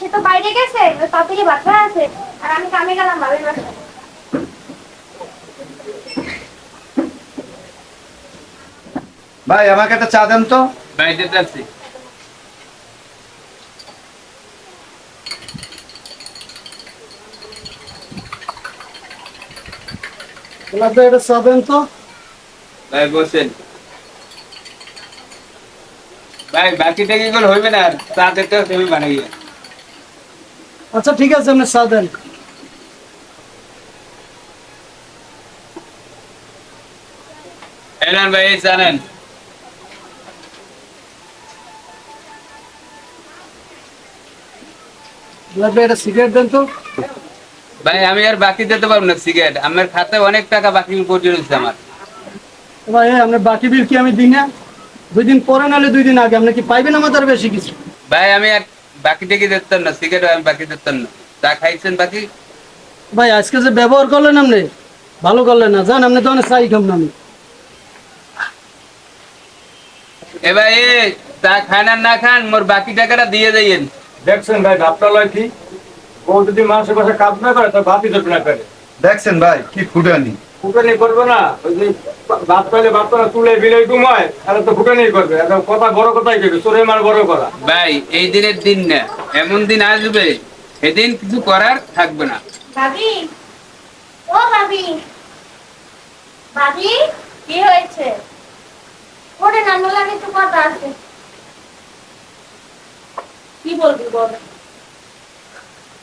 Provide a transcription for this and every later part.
সে তো বাইরে গেছে। আছে। আর আমি কামে গেলাম বাবির বাসায়। ভাই আমাকে একটা চা দেন তো। বাড়িতে যাচ্ছি লাগবে এটা চা তো? ভাই বসেন। ভাই বাকিটা কি করে হইবে না? আর তাদের তুমি বানাইয়া আচ্ছা ঠিক আছে আপনি চা দেন। এলেন ভাই জানেন লাগবে এটা সিগারেট দেন তো? ভাই আমি আর বাকি দিতে পারব না সিগারেট। আমার খাতে অনেক টাকা বাকি পড়ে রয়েছে আমার। ভাই আপনার বাকি বিল কি আমি দিই না? দুই দিন পরে নাহলে দুই দিন আগে আপনি কি পাইবেন আমাদের বেশি কিছু? ভাই আমি আর বাকি টেকে দিতাম না? সিগারেট আমি বাকি দিতাম না। চা খাইছেন বাকি? ভাই আজকে যে ব্যবহার করলেন আপনি ভালো করলেন না। জান আপনি তো অনেক চাই খাম না আমি। এ ভাই এ চা খান আর না খান মোর বাকি টাকাটা দিয়ে যাইয়েন দেখছেন ভাই ভাবটা লয় কি? ও যদি মানুষের পাশে কাজ না করে না করে দেখছেন ভাই কি ফুটানি। ফুটানি করবে না। ওই যে ভাত পাইলে ভাত তুলে বিলাই ঘুমায় তাহলে তো ফুটানি করবে। কথা বড় কথাই কেবে চোরে মার বড় করা ভাই এই দিনের দিন না এমন দিন আসবে এদিন কিছু করার থাকবে না। ভাবি ও ভাবি ভাবি কি হয়েছে? ওরে কিছু কথা আছে। কি বলবি বল কাল থেকে তোমার বাড়ি মাইকে পারবি না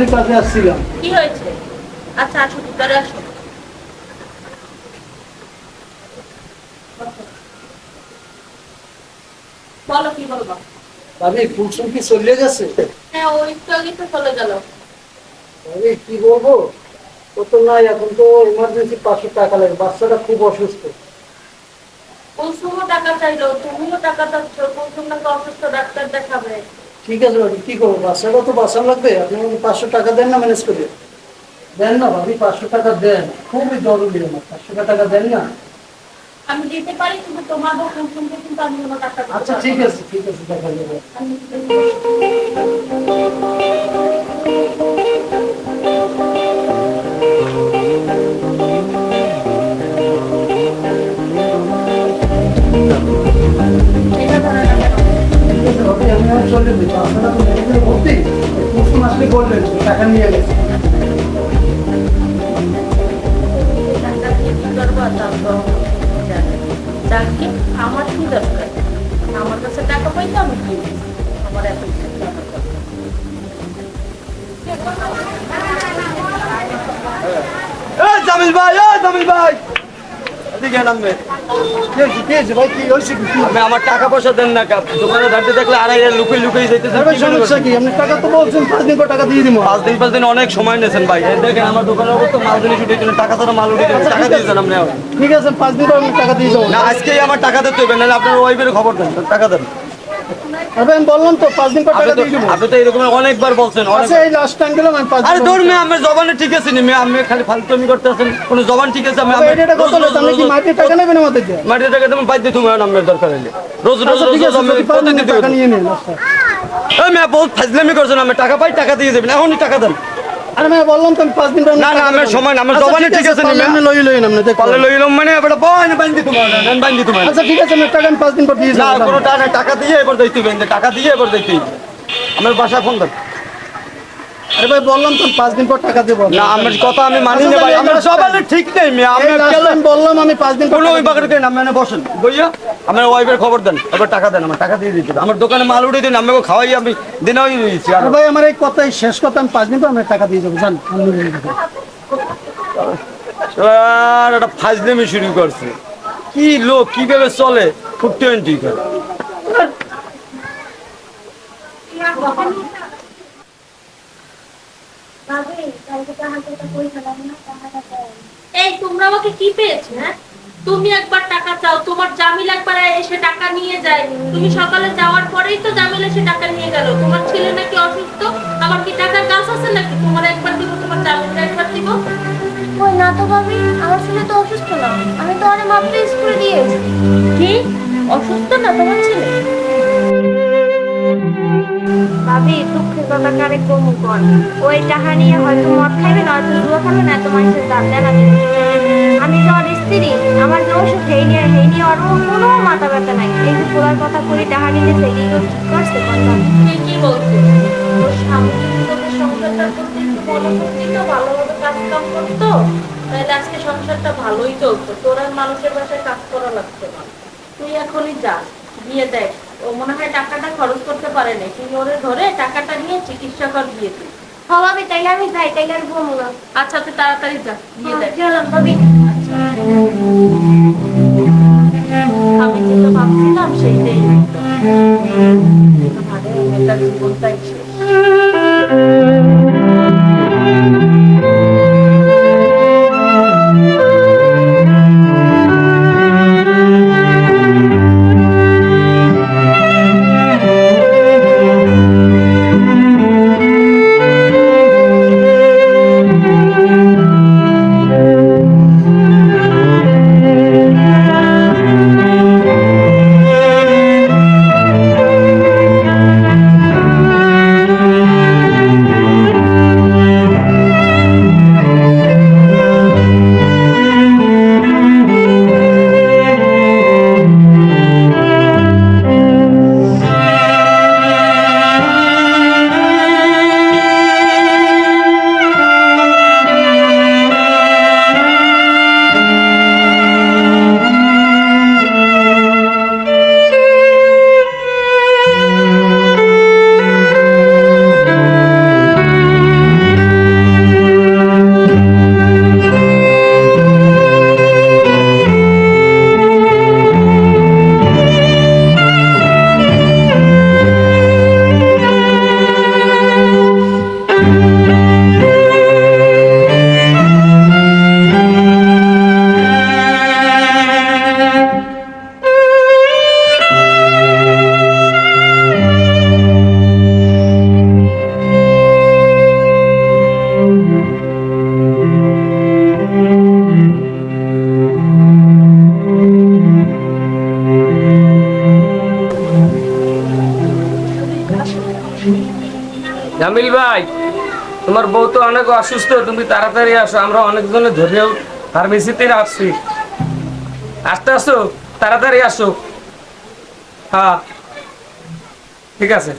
জরুরি কাজে আসছিলাম কি হয়েছে? আচ্ছা আসো ভিতরে আসো। বলো কি বলব ভাবি কি চলে গেছে? হ্যাঁ ওই একটু আগে তো চলে গেল। ভাবি কি বলব? ও তো নাই এখন তো ইমার্জেন্সি পাঁচশো টাকা লাগে। বাচ্চাটা খুব অসুস্থ। কুলসুমও টাকা চাইলো তুমিও টাকা চাচ্ছ কুলসুম নাকি অসুস্থ ডাক্তার দেখাবে। ঠিক আছে ভাবি কি করব? বাচ্চাটা তো বাসা লাগবে? আপনি পাঁচশো টাকা দেন না ম্যানেজ করে? দেন না ভাবি পাঁচশো টাকা দেন। খুবই জরুরি আমার পাঁচশো টাকা দেন না। আমি যেতে পারি কিন্তু তোমার কুলসুমকে কিন্তু আমি কোনো টাকা আচ্ছা ঠিক আছে ঠিক আছে দেখা যাবে। জামিল ভাই জামিল ভাই আমার টাকা পয়সা দেন না কাপ দোকানে ধারতে দেখলে আড়াই লুকিয়ে লুকিয়ে ভাই সমস্যা কি আপনি টাকা তো বলছেন পাঁচ দিন টাকা দিয়ে দিব। পাঁচ দিন পাঁচ দিন অনেক সময় নিয়েছেন ভাই। দেখেন আমার দোকানের অবস্থা মাল জিনিস উঠে টাকা ছাড়া মাল উঠে গেছে। টাকা দিয়েছেন আপনি। ঠিক আছে পাঁচ দিন পর টাকা দিয়ে দেবো। না আজকেই আমার টাকা দিতে হবে নাহলে আপনার ওয়াইফের খবর দেন টাকা দেন। আমি বললাম তো পাঁচ দিন পর টাকা দিয়ে দেবো। আপনি তো এরকম অনেকবার বলছেন আচ্ছা এই লাস্ট টাইম গেলাম আমি পাঁচ আরে ধর মেয়ে আমার জবানে ঠিক আছে নি আপনি খালি ফালতুমি কোন জবান ঠিক আছে আমি এটা কত লোক আপনি কি মাটির টাকা নেবেন আমাদের দিয়ে? মাটির টাকা তুমি বাইতে তুমি আমার দরকার হইলে রোজ রোজ আচ্ছা রোজ ঠিক আছে আমি প্রতিদিন টাকা নিয়ে নিন আচ্ছা। বহুত ফাজলামি করছেন আমি টাকা পাই টাকা দিয়ে দেবেন এখনই টাকা দেন। আরে আমি বললাম তো আমি পাঁচ দিন পর না, না, আমার সময় না, আমার আচ্ছা, জবানে ঠিক আছে, না। আপনি লই দেখুন পালে মানে এবার বয় না বান্ধি তোমার না বান্ধি তোমার আচ্ছা ঠিক আছে আমি টাকা পাঁচ দিন পর দিয়ে না কোনো টাকা দিয়ে এবার দেখতে টাকা দিয়ে এবার দেখতে আমার বাসা ফোন দেন আরে ভাই বললাম তো পাঁচ দিন পর টাকা দেবো। না আমার কথা আমি মানি না ভাই আমরা সবাই ঠিক নেই আমি বললাম আমি পাঁচ দিন পর কোনো ওই বাগানে কেন আপনি বসেন। বইয়া আমার ওয়াইফের খবর দেন এবার টাকা দেন আমার টাকা দিয়ে দিতে হবে। আমার দোকানে মাল উঠে দিন আমাকে খাওয়াই আমি দিনে ওই দিয়েছি আর ভাই আমার এই কথাই শেষ কথা আমি পাঁচ দিন পর আমি টাকা দিয়ে যাব জান। আর একটা ফাজলামি শুরু করছে। কি লোক কীভাবে চলে? খুব টোয়েন্টি করে ভাবি কালকে তাহাকে তো কই খেলাম না তাহাটা দেয় এই তোমরা কি পেয়েছ হ্যাঁ? তুমি একবার টাকা চাও তোমার জামিল একবার এসে টাকা নিয়ে যায় তুমি সকালে যাওয়ার পরেই তো জামিল এসে টাকা নিয়ে গেল। তোমার ছেলে নাকি অসুস্থ? আমার কি টাকার গাছ আছে নাকি? তোমার একবার দিব তোমার জামিলটা একবার দিব? ওই না তো ভাবি আমার ছেলে তো অসুস্থ না। আমি তো অনেক মাত্র স্কুলে দিয়ে এসেছি। কি? অসুস্থ না তোমার ছেলে? ভাবি দুঃখের কথা কারে কমু কর ওই টাকা নিয়ে হয়তো মদ খাইবে নয়তো জুয়া খাবে না তো মানুষের দাম দেনা দিবে আমি যে ওর স্ত্রী। আমার ওষুধ হেই নিয়ে হেই নিয়ে ওর কোনো মাথা ব্যথা নাই। এই যে তোলার কথা করি টাকা নিতে সেই করছে কথা তুই কি বলছো ওর স্বামী যদি তোকে সংসারটা করতে একটু ভালোভাবে কাজ কাম করতো? তাহলে আজকে সংসারটা ভালোই চলতো। তোর আর মানুষের বাসায় কাজ করা লাগতো না। তুই এখনই যা গিয়ে দেখ। ও মনে হয় টাকাটা খরচ করতে পারে না তুই ওরে ধরে টাকাটা নিয়ে চিকিৎসা কর দিয়ে দিই হ ভাবি তাইলে আমি যাই তাইলে আর ঘুমো না। আচ্ছা তুই তাড়াতাড়ি যা গিয়ে দেখ। গেলাম ভাবি। আমি যেটা ভাবছিলাম সেইটাই হতো। আমাদের মেয়েটার জীবনটাই শেষ জামিল ভাই, তোমার বউ তো অনেক অসুস্থ, তুমি তাড়াতাড়ি আসো, আমরা অনেকজনে ধরে ফার্মেসিতে আসছি। আসতে আসো, তাড়াতাড়ি আসো। হ্যাঁ ঠিক আছে।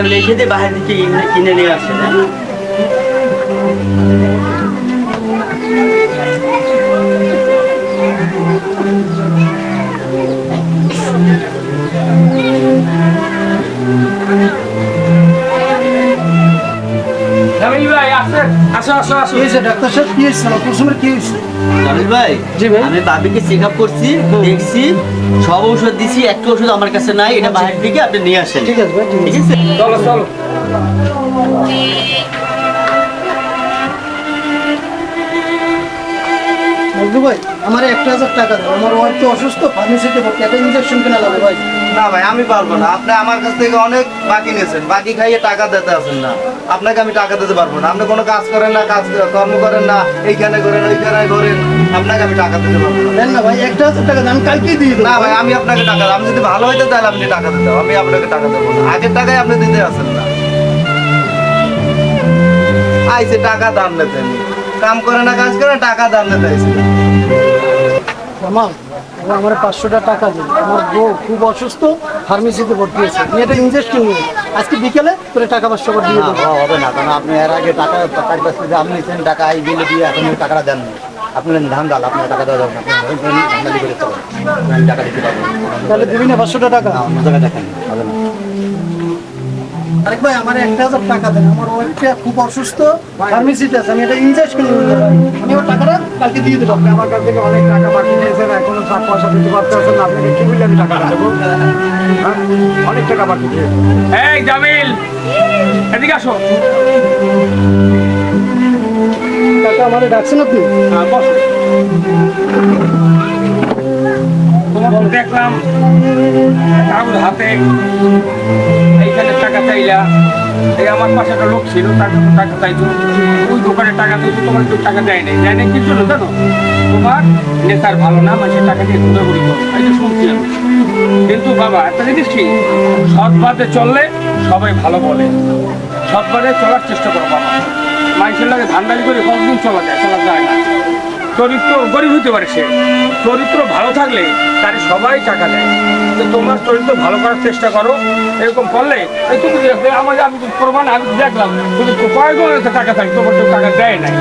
যে আমি লিখে দিয়ে বাহির থেকে কিনে- কিনে নিয়ে আসে না? জামিল ভাই আসে আসো আসো আসো। কি হয়েছে ডাক্তার সাহেব কি হয়েছে? আমার কি হয়েছে? জামিল ভাই জি ভাই। আমি বাবিকে চেক আপ করছি দেখছি সব ওষুধ দিছি একটা ওষুধ আমার কাছে নাই এটা বাহির থেকে আপনি নিয়ে আসেন। ঠিক আছে ভাই ঠিক ঠিক আছে। আছে চলো চলো। ভাই আমার একটা হাজার টাকা দাও। আমার ওয়াইফ তো অসুস্থ ফার্মেসিতে ভর্তি একটা ইঞ্জেকশন কেনা লাগবে ভাই। না ভাই আমি পারব না। আপনি আমার কাছ থেকে অনেক বাকি নিয়েছেন। বাকি খাইয়ে টাকা দিতে আছেন না। আপনাকে আমি টাকা দিতে পারব না। আপনি কোনো কাজ করেন না কাজ কর্ম করেন না এইখানে করেন ওইখানে করেন। আপনাকে আমি টাকা দিতে পারব না। দেন না ভাই একটা হাজার টাকা দেন আমি কালকেই দিয়ে না ভাই আমি আপনাকে টাকা আমি যদি ভালো হইতে তাহলে আপনি টাকা দিতে। আমি আপনাকে টাকা দেবো না। আগের টাকাই আপনি দিতে আছেন না। আইসে টাকা দাম নিতে কাম করে না কাজ করে টাকা দাম নিতে আইসে। আমার আমার পাঁচশোটা টাকা দিন আমার বউ খুব অসুস্থ ফার্মেসিতে ভর্তি হয়েছে। আমি এটা ইনজেকশন নিয়ে। আজকে বিকেলে তোর টাকা পাঁচশো করে দিয়ে না দেবো। হবে না কারণ আপনি এর আগে টাকা তার কাছ আপনি নিচ্ছেন টাকা এই বিলে দিয়ে এখন টাকাটা দেন না। আপনি ধান ডাল আপনার টাকা দেওয়া যাবে না। আপনি ধান্দালি টাকা দিতে পারব তাহলে দিবি না পাঁচশোটা টাকা? আমার টাকা দেখেন হবে না। আরেক ভাই আমার একটা হাজার টাকা দেন। আমার ওয়াইফটা খুব অসুস্থ ফার্মেসিতে আছে আমি এটা ইনজেকশন আমি ওর টাকাটা কালকে দিয়ে দেবো। আমার কাছ থেকে অনেক টাকা বাকি নিয়েছেন এখনও টাকা পয়সা দিতে পারতেছেন না আপনাকে কি বলে আমি টাকা দেবো? হ্যাঁ? অনেক টাকা বাকি দিয়েছেন। এই জামিল এদিকে আসো। টাকা আমার ডাকছেন আপনি? হ্যাঁ, বসো। দেখলাম কাগজ হাতে এইখানে টাকা চাইলা, এই আমার পাশে একটা লোক ছিল তার কাছে টাকা চাইতো। ওই দোকানে টাকা দিয়েছ, তোমার কেউ টাকা দেয় নাই। দেয় নাই কি জন্য জানো? তোমার নেতার ভালো না মানে টাকা দিয়ে ঘুরাঘুরি করো এই যে শুনছি আমি কিন্তু বাবা, একটা জিনিস কি? সৎ পথে চললে সবাই ভালো বলে। সৎ পথে চলার চেষ্টা করো বাবা। মানুষের লাগে ধান্দালি করে কতদিন চলা যায়? চলা যায় না। চরিত্র গরিব হতে পারে সে। চরিত্র ভালো থাকলে তার সবাই টাকা দেয়। তো তোমার চরিত্র ভালো করার চেষ্টা করো। এরকম করলে তুমি আমার আমি প্রমাণ আমি দেখলাম তুমি কয়েকজন একটা টাকা থাকে তোমার তো টাকা দেয় নাই।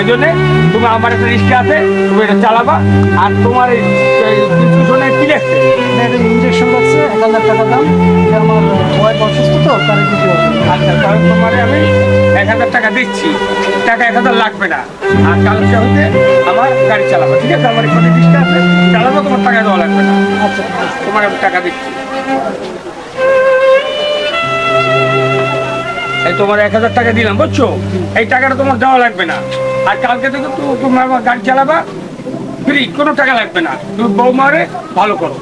এই জন্যে তুমি আমার একটা রিস্কে আছে তুমি এটা চালাবা আর তোমার এই পিছনে কি দেখছে এটা ইনজেকশন লাগছে এক হাজার টাকা দাম আমার ওয়াইফ অসুস্থ তো তারে হবে আচ্ছা তাহলে তোমারে আমি এক হাজার টাকা দিচ্ছি। টাকা এক হাজার লাগবে না। আর কালকে হতে আমার গাড়ি চালাবো। ঠিক আছে আমার এখানে রিস্কে আছে। চালাবো তোমার টাকা দেওয়া লাগবে না। আচ্ছা। তোমার আমি টাকা দিচ্ছি। এই তোমার এক হাজার টাকা দিলাম বুঝছ? এই টাকাটা তোমার দেওয়া লাগবে না। আর কালকে থেকে তোমার আমার গাড়ি চালাবা। ফ্রি কোনো টাকা লাগবে না। তুমি বৌমারে ভালো করো।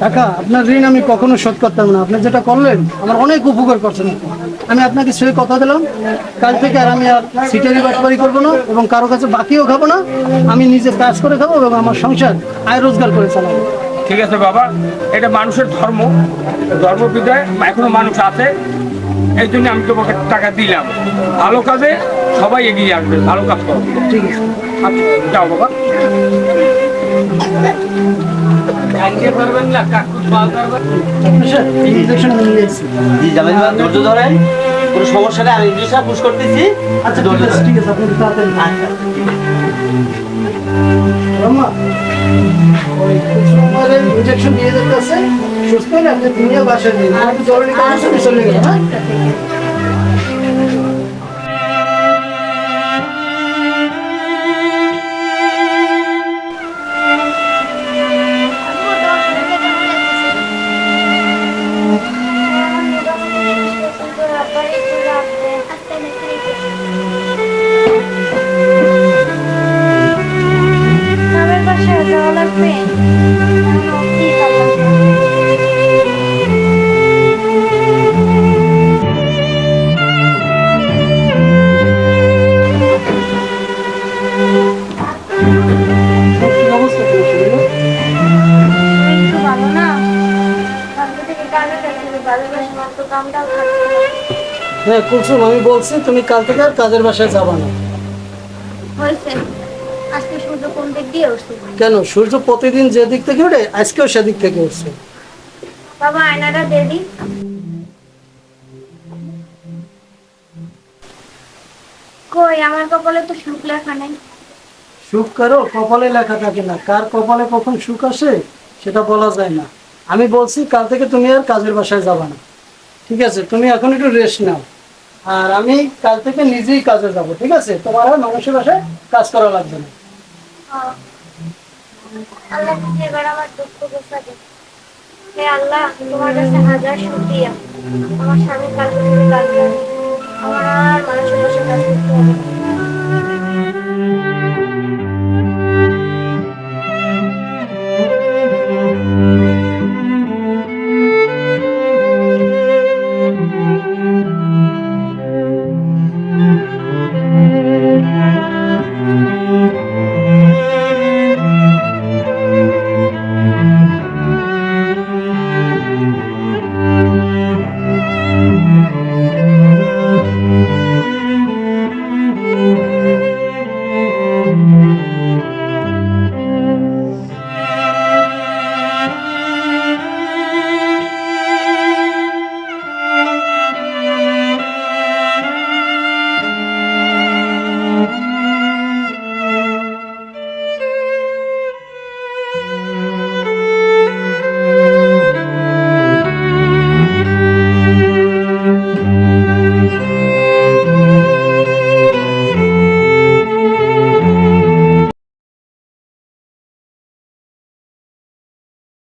কাকা আপনার ঋণ আমি কখনো শোধ করতাম না। আপনি যেটা করলেন আমার অনেক উপকার করছেন। আমি আপনাকে সে কথা দিলাম। কাল থেকে আর আমি আর সিটারি বাটবারি করব না এবং কারও কাছে বাকিও খাব না। আমি নিজে কাজ করে খাব এবং আমার সংসার আয় রোজগার করে চালাবো। ঠিক আছে বাবা এটা মানুষের ধর্ম। ধর্মবিদ্যায় এখনও মানুষ আছে। এই জন্য আমি তোমাকে টাকা দিলাম। ভালো কাজে সবাই এগিয়ে আসবে। ভালো কাজ করো। ঠিক আছে। আচ্ছা যাও বাবা। জি জামাই ধৈর্য ধরেন কোনো সমস্যা নেই আমি ইংলিশটা পুশ করতেছি। আচ্ছা ঠিক আছে আপনি তাড়াতাড়ি আচ্ছা। ইনজেকশন দিয়ে আছে। সুস্থ হলে আপনি দুনিয়া বাসায় দিন আমি জরুরি কাজ আছে, চলে গেলাম হ্যাঁ হ্যাঁ কুলসুম আমি বলছি তুমি কাল থেকে আর কাজের বাসায় যাবা না। আজকে সূর্য কোন দিক দিয়ে উঠছে? কেন? সূর্য প্রতিদিন যে দিক থেকে ওঠে আজকেও সেদিক থেকে উঠছে। বাবা আয়নাটা দিয়ে কই আমার কপালে তো সুখ লেখা নেই। সুখ কারও কপালে লেখা থাকে না। কার কপালে কখন সুখ আসে সেটা বলা যায় না। আমি বলছি কাল থেকে তুমি আর কাজের বাসায় যাবা না। ঠিক আছে, তুমি এখন একটু রেস্ট নাও। আর আমি কাল থেকে নিজেই কাজে যাব, ঠিক আছে? তোমার আর মানুষের বাসায় কাজ করা লাগবে না। আল্লাহ, তোমার কাছে হাজার শুকরিয়া। আমার স্বামী কাল থেকে কাজ আমার মানুষের বাসায় কাজ করতে হবে।